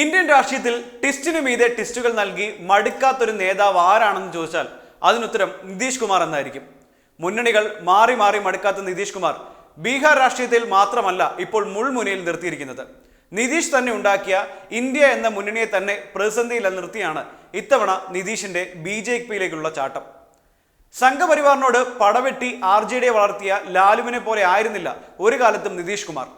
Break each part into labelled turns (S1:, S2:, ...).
S1: Indian രാഷ്ട്രീയത്തിൽ ടിസ്റ്റിനു മീതെ ടിസ്റ്റുകൾ നൽകി മടുക്കാത്തൊരു നേതാവ് ആരാണെന്ന് ചോദിച്ചാൽ അതിനുത്തരം നിതീഷ് കുമാർ എന്നായിരിക്കും. മുന്നണികൾ മാറി മാറി മടുക്കാത്ത നിതീഷ് കുമാർ ബീഹാർ രാഷ്ട്രീയത്തിൽ മാത്രമല്ല ഇപ്പോൾ മുൾമുനയിൽ നിർത്തിയിരിക്കുന്നത്. നിതീഷ് തന്നെ ഉണ്ടാക്കിയ ഇന്ത്യ എന്ന മുന്നണിയെ തന്നെ പ്രതിസന്ധിയിൽ നിർത്തിയാണ് ഇത്തവണ നിതീഷിന്റെ ബി ജെ പിയിലേക്കുള്ള ചാട്ടം. സംഘപരിവാറിനോട് പടവെട്ടി ആർ ജെ ഡിയെ വളർത്തിയ ലാലുവിനെ പോലെ ആയിരുന്നില്ല ഒരു കാലത്തും നിതീഷ് കുമാർ.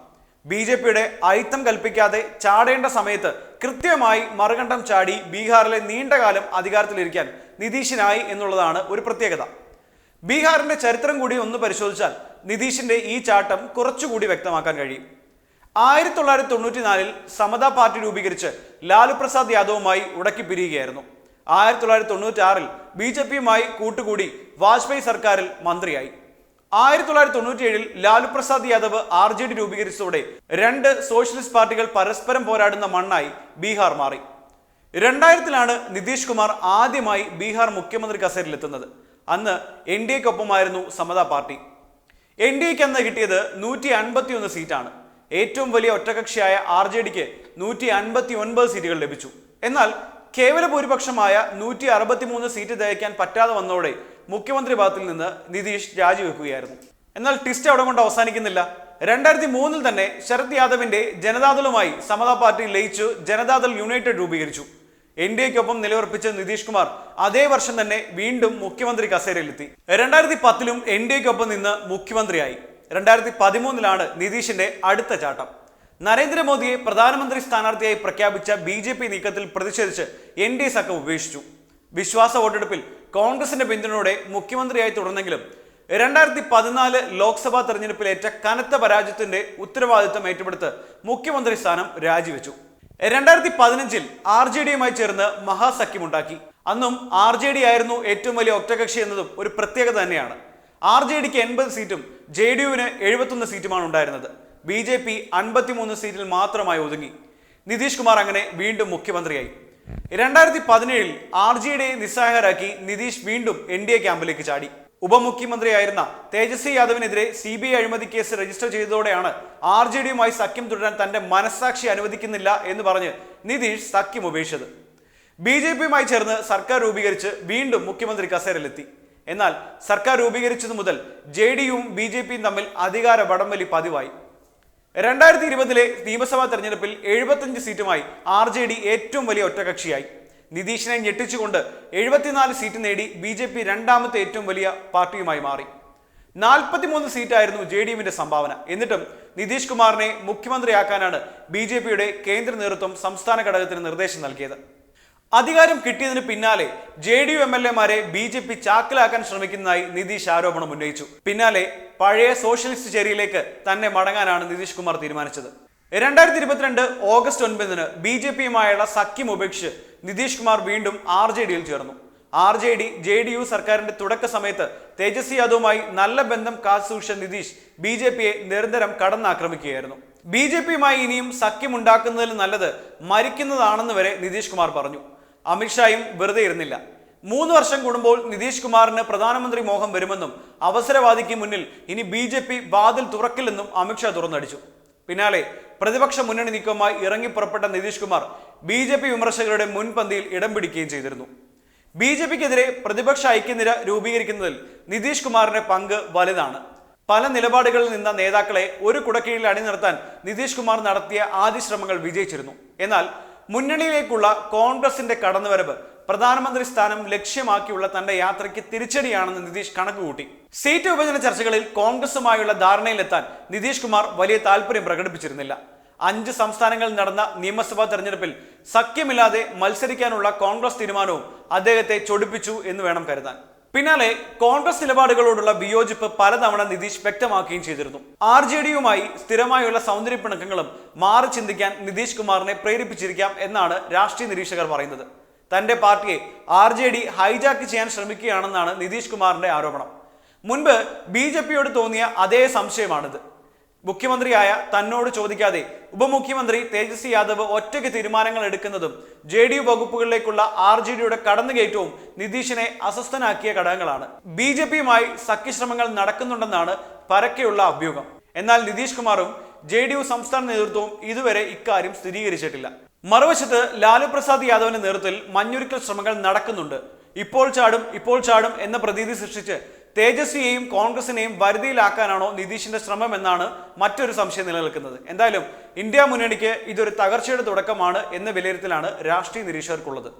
S1: ബി ജെ പിയുടെ അയിത്തം കൽപ്പിക്കാതെ ചാടേണ്ട സമയത്ത് കൃത്യമായി മറുകണ്ഠം ചാടി ബീഹാറിലെ നീണ്ടകാലം അധികാരത്തിലിരിക്കാൻ നിതീഷിനായി എന്നുള്ളതാണ് ഒരു പ്രത്യേകത. ബീഹാറിന്റെ ചരിത്രം കൂടി ഒന്ന് പരിശോധിച്ചാൽ നിതീഷിന്റെ ഈ ചാട്ടം കുറച്ചുകൂടി വ്യക്തമാക്കാൻ കഴിയും. ആയിരത്തി തൊള്ളായിരത്തി തൊണ്ണൂറ്റിനാലിൽ സമതാ പാർട്ടി രൂപീകരിച്ച് ലാലു പ്രസാദ് യാദവുമായി ഉടക്കി പിരിയുകയായിരുന്നു. ആയിരത്തി തൊള്ളായിരത്തി തൊണ്ണൂറ്റി ആറിൽ ബി ജെ പിയുമായി കൂട്ടുകൂടി വാജ്പേയി സർക്കാരിൽ മന്ത്രിയായി. ആയിരത്തി തൊള്ളായിരത്തി തൊണ്ണൂറ്റിയേഴിൽ Lalu Prasad Yadav R J D രൂപീകരിച്ചതോടെ രണ്ട് സോഷ്യലിസ്റ്റ് പാർട്ടികൾ പരസ്പരം പോരാടുന്ന മണ്ണായി ബീഹാർ മാറി. രണ്ടായിരത്തിലാണ് നിതീഷ് കുമാർ ആദ്യമായി ബീഹാർ മുഖ്യമന്ത്രി കസേരയിലെത്തുന്നത്. അന്ന് എൻ ഡി എക്കൊപ്പമായിരുന്നു സമതാ പാർട്ടി. എൻ ഡി എക്ക് അന്ന് കിട്ടിയത് നൂറ്റി അൻപത്തി ഒന്ന് സീറ്റാണ്. ഏറ്റവും വലിയ ഒറ്റകക്ഷിയായ ആർ ജെ ഡിക്ക് നൂറ്റി അൻപത്തി ഒൻപത് സീറ്റുകൾ ലഭിച്ചു. എന്നാൽ കേവല ഭൂരിപക്ഷമായ നൂറ്റി അറുപത്തി മൂന്ന് സീറ്റ് തികയ്ക്കാൻ പറ്റാതെ വന്നതോടെ മുഖ്യമന്ത്രി ഭാഗത്തിൽ നിന്ന് നിതീഷ് രാജിവെക്കുകയായിരുന്നു. എന്നാൽ ട്വിസ്റ്റ് അവിടെ കൊണ്ട് അവസാനിക്കുന്നില്ല. രണ്ടായിരത്തി മൂന്നിൽ തന്നെ ശരത് യാദവിന്റെ ജനതാദളുമായി സമതാ പാർട്ടി ലയിച്ചു ജനതാദൾ യുണൈറ്റഡ് രൂപീകരിച്ചു. എൻ ഡി എക്കൊപ്പം നിലയുറപ്പിച്ച നിതീഷ് കുമാർ അതേ വർഷം തന്നെ വീണ്ടും മുഖ്യമന്ത്രി കസേരയിലെത്തി. രണ്ടായിരത്തി പത്തിലും എൻ ഡി എക്കൊപ്പം നിന്ന് മുഖ്യമന്ത്രിയായി. രണ്ടായിരത്തി പതിമൂന്നിലാണ് നിതീഷിന്റെ അടുത്ത ചാട്ടം. നരേന്ദ്രമോദിയെ പ്രധാനമന്ത്രി സ്ഥാനാർത്ഥിയായി പ്രഖ്യാപിച്ച ബി ജെ പി നീക്കത്തിൽ പ്രതിഷേധിച്ച് എൻ ഡി സഖ്യം ഉപേക്ഷിച്ചു. വിശ്വാസ വോട്ടെടുപ്പിൽ കോൺഗ്രസിന്റെ പിന്തുണയോടെ മുഖ്യമന്ത്രിയായി തുടർന്നെങ്കിലും രണ്ടായിരത്തി പതിനാല് ലോക്സഭാ തെരഞ്ഞെടുപ്പിലേറ്റ കനത്ത പരാജയത്തിന്റെ ഉത്തരവാദിത്തം ഏറ്റെടുത്ത് മുഖ്യമന്ത്രി സ്ഥാനം രാജിവെച്ചു. രണ്ടായിരത്തി പതിനഞ്ചിൽ ആർ ജെ ഡിയുമായി ചേർന്ന് മഹാസഖ്യമുണ്ടാക്കി. അന്നും ആർ ജെ ഡി ആയിരുന്നു ഏറ്റവും വലിയ ഒറ്റകക്ഷി എന്നതും ഒരു പ്രത്യേകത തന്നെയാണ്. ആർ ജെ ഡിക്ക് എൺപത് സീറ്റും ജെ ഡി യുവിന് എഴുപത്തൊന്ന് സീറ്റുമാണ് ഉണ്ടായിരുന്നത്. ബി ജെ പി അൻപത്തിമൂന്ന് സീറ്റിൽ മാത്രമായി ഒതുങ്ങി. നിതീഷ് കുമാർ അങ്ങനെ വീണ്ടും മുഖ്യമന്ത്രിയായി. രണ്ടായിരത്തി പതിനേഴിൽ ആർ ജി ഡി നിസ്സഹായരാക്കി നിതീഷ് വീണ്ടും എൻ ഡി എ ക്യാമ്പിലേക്ക് ചാടി. ഉപമുഖ്യമന്ത്രിയായിരുന്ന തേജസ്വി യാദവിനെതിരെ സി ബി ഐ അഴിമതി കേസ് രജിസ്റ്റർ ചെയ്തതോടെയാണ് ആർ ജെ ഡിയുമായി സഖ്യം തുടരാൻ തന്റെ മനസ്സാക്ഷി അനുവദിക്കുന്നില്ല എന്ന് പറഞ്ഞ് നിതീഷ് സഖ്യം ഉപേക്ഷിച്ചത്. ബി ജെ പിയുമായി ചേർന്ന് സർക്കാർ രൂപീകരിച്ച് വീണ്ടും മുഖ്യമന്ത്രി കസേരയിലെത്തി. എന്നാൽ സർക്കാർ രൂപീകരിച്ചതു മുതൽ ജെ ഡിയും ബി ജെ പിയും തമ്മിൽ അധികാര വടംവലി പതിവായി. രണ്ടായിരത്തി ഇരുപതിലെ നിയമസഭാ തെരഞ്ഞെടുപ്പിൽ എഴുപത്തഞ്ച് സീറ്റുമായി ആർ ജെ ഡി ഏറ്റവും വലിയ ഒറ്റകക്ഷിയായി നിതീഷിനെ ഞെട്ടിച്ചുകൊണ്ട് എഴുപത്തിനാല് സീറ്റ് നേടി ബി ജെ പി രണ്ടാമത്തെ ഏറ്റവും വലിയ പാർട്ടിയുമായി മാറി. നാൽപ്പത്തിമൂന്ന് സീറ്റായിരുന്നു ജെ ഡി എമ്മിന്റെ സംഭാവന. എന്നിട്ടും നിതീഷ് കുമാറിനെ മുഖ്യമന്ത്രിയാക്കാനാണ് ബി ജെ പിയുടെ കേന്ദ്ര നേതൃത്വം സംസ്ഥാന ഘടകത്തിന് നിർദ്ദേശം നൽകിയത്. അധികാരം കിട്ടിയതിന് പിന്നാലെ J D U M L എമാരെ ബി ജെ പി ചാക്കിലാക്കാൻ ശ്രമിക്കുന്നതായി നിതീഷ് ആരോപണം ഉന്നയിച്ചു. പിന്നാലെ പഴയ സോഷ്യലിസ്റ്റ് ചേരിയിലേക്ക് തന്നെ മടങ്ങാനാണ് നിതീഷ് കുമാർ തീരുമാനിച്ചത്. രണ്ടായിരത്തി ഇരുപത്തിരണ്ട് ഓഗസ്റ്റ് ഒൻപതിന് ബി ജെ പിയുമായുള്ള സഖ്യം ഉപേക്ഷിച്ച് നിതീഷ് കുമാർ വീണ്ടും ആർ ജെ ഡിയിൽ ചേർന്നു. R J D J D U സർക്കാരിന്റെ തുടക്ക സമയത്ത് തേജസ്വി യാദവുമായി നല്ല ബന്ധം കാത്തുസൂക്ഷിച്ച നിതീഷ് ബി ജെ പിയെ നിരന്തരം കടന്നാക്രമിക്കുകയായിരുന്നു. ബി ജെ പിയുമായി ഇനിയും സഖ്യമുണ്ടാക്കുന്നതിൽ നല്ലത് മരിക്കുന്നതാണെന്ന് വരെ നിതീഷ് കുമാർ പറഞ്ഞു. അമിത്ഷായും വെറുതെ ഇരുന്നില്ല. മൂന്ന് വർഷം കൂടുമ്പോൾ നിതീഷ് കുമാറിന് പ്രധാനമന്ത്രി മോഹം വരുമെന്നും അവസരവാദിക്ക് മുന്നിൽ ഇനി ബി ജെ പി വാതിൽ തുറക്കില്ലെന്നും അമിത്ഷാ തുറന്നടിച്ചു. പിന്നാലെ പ്രതിപക്ഷ മുന്നണി നീക്കവുമായി ഇറങ്ങി പുറപ്പെട്ട Nitish Kumar B J P വിമർശകരുടെ മുൻപന്തിയിൽ ഇടം പിടിക്കുകയും ചെയ്തിരുന്നു. ബി ജെ പിക്കെതിരെ പ്രതിപക്ഷ ഐക്യനിര രൂപീകരിക്കുന്നതിൽ നിതീഷ് കുമാറിന്റെ പങ്ക് വലുതാണ്. പല നിലപാടുകളിൽ നിന്ന നേതാക്കളെ ഒരു കുടക്കീഴിൽ അണിനിർത്താൻ നിതീഷ് കുമാർ നടത്തിയ ആദ്യ ശ്രമങ്ങൾ വിജയിച്ചിരുന്നു. എന്നാൽ മുന്നണിയിലേക്കുള്ള കോൺഗ്രസിന്റെ കടന്നുവരവ് പ്രധാനമന്ത്രി സ്ഥാനം ലക്ഷ്യമാക്കിയുള്ള തന്റെ യാത്രയ്ക്ക് തിരിച്ചടിയാണെന്ന് നിതീഷ് കണക്കുകൂട്ടി. സീറ്റ് വിഭജന ചർച്ചകളിൽ കോൺഗ്രസുമായുള്ള ധാരണയിലെത്താൻ നിതീഷ് കുമാർ വലിയ താല്പര്യം പ്രകടിപ്പിച്ചിരുന്നില്ല. അഞ്ച് സംസ്ഥാനങ്ങളിൽ നടന്ന നിയമസഭാ തെരഞ്ഞെടുപ്പിൽ സഖ്യമില്ലാതെ മത്സരിക്കാനുള്ള കോൺഗ്രസ് തീരുമാനവും അദ്ദേഹത്തെ ചൊടിപ്പിച്ചു എന്ന് വേണം കരുതാൻ. പിന്നാലെ കോൺഗ്രസ് നിലപാടുകളോടുള്ള വിയോജിപ്പ് പലതവണ നിതീഷ് വ്യക്തമാക്കുകയും ചെയ്തിരുന്നു. ആർ ജെ ഡിയുമായി സ്ഥിരമായുള്ള സൗന്ദര്യ പിണക്കങ്ങളും മാറി ചിന്തിക്കാൻ നിതീഷ് കുമാറിനെ പ്രേരിപ്പിച്ചിരിക്കാം എന്നാണ് രാഷ്ട്രീയ നിരീക്ഷകർ പറയുന്നത്. തന്റെ പാർട്ടിയെ ആർ ജെ ഡി ഹൈജാക്ക് ചെയ്യാൻ ശ്രമിക്കുകയാണെന്നാണ് നിതീഷ് കുമാറിന്റെ ആരോപണം. മുൻപ് ബി ജെ പിയോട് തോന്നിയ അതേ സംശയമാണിത്. മുഖ്യമന്ത്രിയായ തന്നോട് ചോദിക്കാതെ ഉപമുഖ്യമന്ത്രി തേജസ്വി യാദവ് ഒറ്റയ്ക്ക് തീരുമാനങ്ങൾ എടുക്കുന്നതും ജെ ഡി യു വകുപ്പുകളിലേക്കുള്ള ആർ ജെ ഡിയുടെ കടന്നുകയറ്റവും നിതീഷിനെ അസ്വസ്ഥനാക്കിയ ഘടകങ്ങളാണ്. ബി ജെ പിയുമായി സഖ്യശ്രമങ്ങൾ നടക്കുന്നുണ്ടെന്നാണ് പരക്കെയുള്ള അഭ്യൂഹം. എന്നാൽ നിതീഷ് കുമാറും ജെ ഡി യു സംസ്ഥാന നേതൃത്വവും ഇതുവരെ ഇക്കാര്യം സ്ഥിരീകരിച്ചിട്ടില്ല. മറുവശത്ത് ലാലു പ്രസാദ് യാദവിന്റെ നേതൃത്വത്തിൽ മഞ്ഞുരുക്കൽ ശ്രമങ്ങൾ നടക്കുന്നുണ്ട്. ഇപ്പോൾ ചാടും ഇപ്പോൾ ചാടും എന്ന പ്രതീതി സൃഷ്ടിച്ച് തേജസ്വിയെയും കോൺഗ്രസിനെയും വരുതിയിലാക്കാനാണോ നിതീഷിന്റെ ശ്രമം എന്നാണ് മറ്റൊരു സംശയം നിലനിൽക്കുന്നത്. എന്തായാലും ഇന്ത്യ മുന്നണിക്ക് ഇതൊരു തകർച്ചയുടെ തുടക്കമാണ് എന്ന വിലയിരുത്തലാണ് രാഷ്ട്രീയ നിരീക്ഷകർക്കുള്ളത്.